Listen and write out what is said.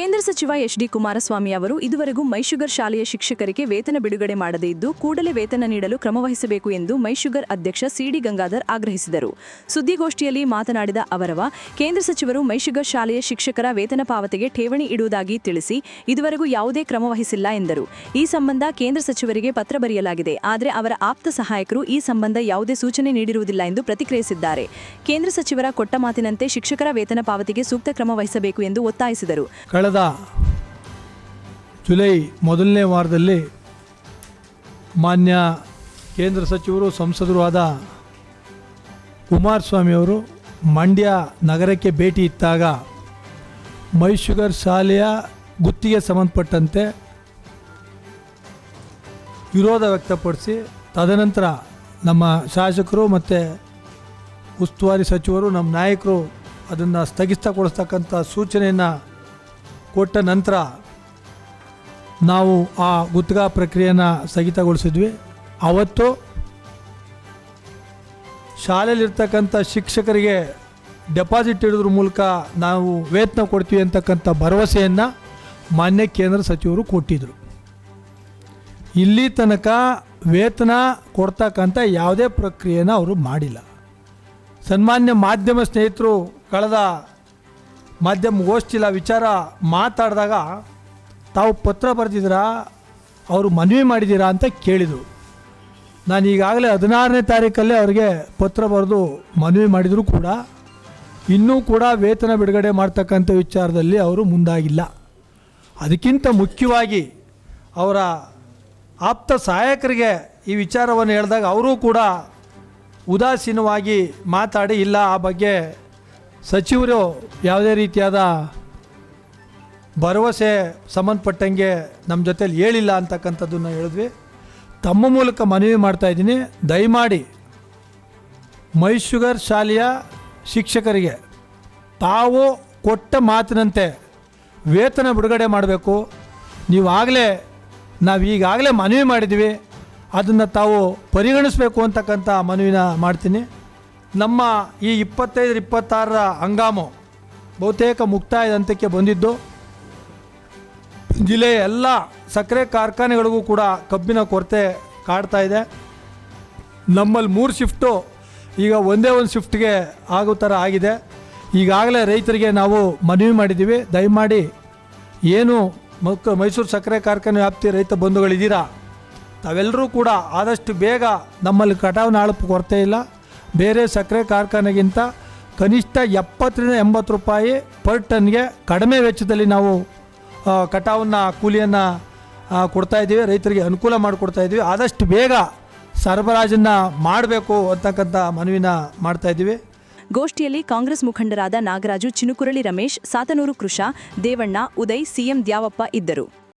ಕೇಂದ್ರ ಸಚಿವ H D Kumaraswamy ಅವರು ಇದುವರೆಗೂ ಮೈಶುಗರ್ ಶಾಲೆಯ ಶಿಕ್ಷಕರಿಗೆ ವೇತನ ಬಿಡುಗಡೆ ಮಾಡದೇ ಇದ್ದು, ಕೂಡಲೇ ವೇತನ ನೀಡಲು ಕ್ರಮವಹಿಸಬೇಕು ಎಂದು ಮೈಶುಗರ್ ಅಧ್ಯಕ್ಷ ಸಿಡಿ ಗಂಗಾಧರ್ ಆಗ್ರಹಿಸಿದರು. ಸುದ್ದಿಗೋಷ್ಠಿಯಲ್ಲಿ ಮಾತನಾಡಿದ ಅವರವ, ಕೇಂದ್ರ ಸಚಿವರು ಮೈಶುಗರ್ ಶಾಲೆಯ ಶಿಕ್ಷಕರ ವೇತನ ಪಾವತಿಗೆ ಠೇವಣಿ ಇಡುವುದಾಗಿ ತಿಳಿಸಿ, ಇದುವರೆಗೂ ಯಾವುದೇ ಕ್ರಮವಹಿಸಿಲ್ಲ ಎಂದರು. ಈ ಸಂಬಂಧ ಕೇಂದ್ರ ಸಚಿವರಿಗೆ ಪತ್ರ ಬರೆಯಲಾಗಿದೆ. ಆದರೆ ಅವರ ಆಪ್ತ ಸಹಾಯಕರು ಈ ಸಂಬಂಧ ಯಾವುದೇ ಸೂಚನೆ ನೀಡಿರುವುದಿಲ್ಲ ಎಂದು ಪ್ರತಿಕ್ರಿಯಿಸಿದ್ದಾರೆ. ಕೇಂದ್ರ ಸಚಿವರ ಕೊಟ್ಟ ಮಾತಿನಂತೆ ಶಿಕ್ಷಕರ ವೇತನ ಪಾವತಿಗೆ ಸೂಕ್ತ ಕ್ರಮ ವಹಿಸಬೇಕು ಎಂದು ಒತ್ತಾಯಿಸಿದರು. ಕಳೆದ ಜುಲೈ ಮೊದಲನೇ ವಾರದಲ್ಲಿ ಮಾನ್ಯ ಕೇಂದ್ರ ಸಚಿವರು, ಸಂಸದರು ಆದ ಕುಮಾರಸ್ವಾಮಿಯವರು ಮಂಡ್ಯ ನಗರಕ್ಕೆ ಭೇಟಿ ಇತ್ತಾಗ ಮೈಶುಗರ್ ಶಾಲೆಯ ಗುತ್ತಿಗೆ ಸಂಬಂಧಪಟ್ಟಂತೆ ವಿರೋಧ ವ್ಯಕ್ತಪಡಿಸಿ, ತದನಂತರ ನಮ್ಮ ಶಾಸಕರು ಮತ್ತು ಉಸ್ತುವಾರಿ ಸಚಿವರು, ನಮ್ಮ ನಾಯಕರು ಅದನ್ನು ಸ್ಥಗಿತಗೊಳಿಸ್ತಕ್ಕಂಥ ಸೂಚನೆಯನ್ನು ಕೊಟ್ಟ ನಂತರ ನಾವು ಆ ಗುತ್ತಿಗೆ ಪ್ರಕ್ರಿಯೆಯನ್ನು ಸ್ಥಗಿತಗೊಳಿಸಿದ್ವಿ. ಅವತ್ತು ಶಾಲೆಯಲ್ಲಿರ್ತಕ್ಕಂಥ ಶಿಕ್ಷಕರಿಗೆ ಡೆಪಾಸಿಟ್ ಇಡೋದ್ರ ಮೂಲಕ ನಾವು ವೇತನ ಕೊಡ್ತೀವಿ ಅಂತಕ್ಕಂಥ ಭರವಸೆಯನ್ನು ಮಾನ್ಯ ಕೇಂದ್ರ ಸಚಿವರು ಕೊಟ್ಟಿದ್ದರು ಇಲ್ಲಿ ತನಕ ವೇತನ ಕೊಡ್ತಕ್ಕಂಥ ಯಾವುದೇ ಪ್ರಕ್ರಿಯೆನ ಅವರು ಮಾಡಿಲ್ಲ. ಸನ್ಮಾನ್ಯ ಮಾಧ್ಯಮ ಸ್ನೇಹಿತರು ಕಳೆದ ಮಾಧ್ಯಮ ಗೋಷ್ಠಿಲ್ಲ ವಿಚಾರ ಮಾತಾಡಿದಾಗ ತಾವು ಪತ್ರ ಬರೆದಿದ್ದೀರಾ? ಅವರು ಮನವಿ ಮಾಡಿದ್ದೀರಾ ಅಂತ ಕೇಳಿದರು. ನಾನು ಈಗಾಗಲೇ ಹದಿನಾರನೇ ತಾರೀಕಲ್ಲೇ ಅವರಿಗೆ ಪತ್ರ ಬರೆದು ಮನವಿ ಮಾಡಿದರೂ ಕೂಡ. ಇನ್ನೂ ಕೂಡ ವೇತನ ಬಿಡುಗಡೆ ಮಾಡ್ತಕ್ಕಂಥ ವಿಚಾರದಲ್ಲಿ ಅವರು ಮುಂದಾಗಿಲ್ಲ. ಅದಕ್ಕಿಂತ ಮುಖ್ಯವಾಗಿ ಅವರ ಆಪ್ತ ಸಹಾಯಕರಿಗೆ ಈ ವಿಚಾರವನ್ನು ಹೇಳಿದಾಗ ಅವರೂ ಕೂಡ ಉದಾಸೀನವಾಗಿ ಮಾತಾಡಿ, ಇಲ್ಲ, ಆ ಬಗ್ಗೆ ಸಚಿವರು ಯಾವುದೇ ರೀತಿಯಾದ ಭರವಸೆ ಸಂಬಂಧಪಟ್ಟಂಗೆ ನಮ್ಮ ಜೊತೇಲಿ ಹೇಳಿಲ್ಲ ಅಂತಕ್ಕಂಥದ್ದನ್ನು ಹೇಳಿದ್ವಿ. ತಮ್ಮ ಮೂಲಕ ಮನವಿ ಮಾಡ್ತಾ ಇದ್ದೀನಿ. ದಯಮಾಡಿ ಮೈಶುಗರ್ ಶಾಲೆಯ ಶಿಕ್ಷಕರಿಗೆ ತಾವು ಕೊಟ್ಟ ಮಾತಿನಂತೆ ವೇತನ ಬಿಡುಗಡೆ ಮಾಡಬೇಕು. ನೀವಾಗಲೇ ನಾವು ಈಗಾಗಲೇ ಮನವಿ ಮಾಡಿದ್ದೀವಿ. ಅದನ್ನು ತಾವು ಪರಿಗಣಿಸಬೇಕು ಅಂತಕ್ಕಂಥ ಮನವಿನ ಮಾಡ್ತೀನಿ. ನಮ್ಮ ಈ ಇಪ್ಪತ್ತೈದರ ಇಪ್ಪತ್ತಾರರ ಹಂಗಾಮು ಬಹುತೇಕ ಮುಕ್ತಾಯದ ಹಂತಕ್ಕೆ ಬಂದಿದ್ದು, ಜಿಲ್ಲೆಯ ಎಲ್ಲ ಸಕ್ಕರೆ ಕಾರ್ಖಾನೆಗಳಿಗೂ ಕೂಡ ಕಬ್ಬಿನ ಕೊರತೆ ಕಾಡ್ತಾ ಇದೆ. ನಮ್ಮಲ್ಲಿ ಮೂರು ಶಿಫ್ಟು, ಈಗ ಒಂದೇ ಒಂದು ಶಿಫ್ಟ್ಗೆ ಆಗೋ ಥರ ಆಗಿದೆ. ಈಗಾಗಲೇ ರೈತರಿಗೆ ನಾವು ಮನವಿ ಮಾಡಿದ್ದೀವಿ. ದಯಮಾಡಿ ಏನು ಮಕ್ಕ ಮೈಸೂರು ಸಕ್ಕರೆ ಕಾರ್ಖಾನೆ ವ್ಯಾಪ್ತಿ ರೈತ ಬಂಧುಗಳಿದ್ದೀರಾ, ತಾವೆಲ್ಲರೂ ಕೂಡ ಆದಷ್ಟು ಬೇಗ ನಮ್ಮಲ್ಲಿ ಕಟಾವಿನ ಆಳಪು ಕೊರತೆ ಇಲ್ಲ. ಬೇರೆ ಸಕ್ಕರೆ ಕಾರ್ಖಾನೆಗಿಂತ ಕನಿಷ್ಠ ಎಪ್ಪತ್ತರಿಂದ ಎಂಬತ್ತು ರೂಪಾಯಿ ಪರ್ ಟನ್ಗೆ ಕಡಿಮೆ ವೆಚ್ಚದಲ್ಲಿ ನಾವು ಕಟಾವನ್ನ, ಕೂಲಿಯನ್ನು ಕೊಡ್ತಾ ಇದ್ದೀವಿ, ರೈತರಿಗೆ ಅನುಕೂಲ ಮಾಡಿಕೊಡ್ತಾ ಇದ್ದೀವಿ. ಆದಷ್ಟು ಬೇಗ ಸರಬರಾಜನ್ನು ಮಾಡಬೇಕು ಅಂತಕ್ಕಂಥ ಮನವಿನ ಮಾಡ್ತಾ ಇದ್ದೀವಿ. ಗೋಷ್ಠಿಯಲ್ಲಿ ಕಾಂಗ್ರೆಸ್ ಮುಖಂಡರಾದ ನಾಗರಾಜು, ಚಿನುಕುರಳಿ ರಮೇಶ್, ಸಾತನೂರು ಕೃಷ, ದೇವಣ್ಣ, ಉದಯ್, ಸಿಎಂ ದ್ಯಾವಪ್ಪ ಇದ್ದರು.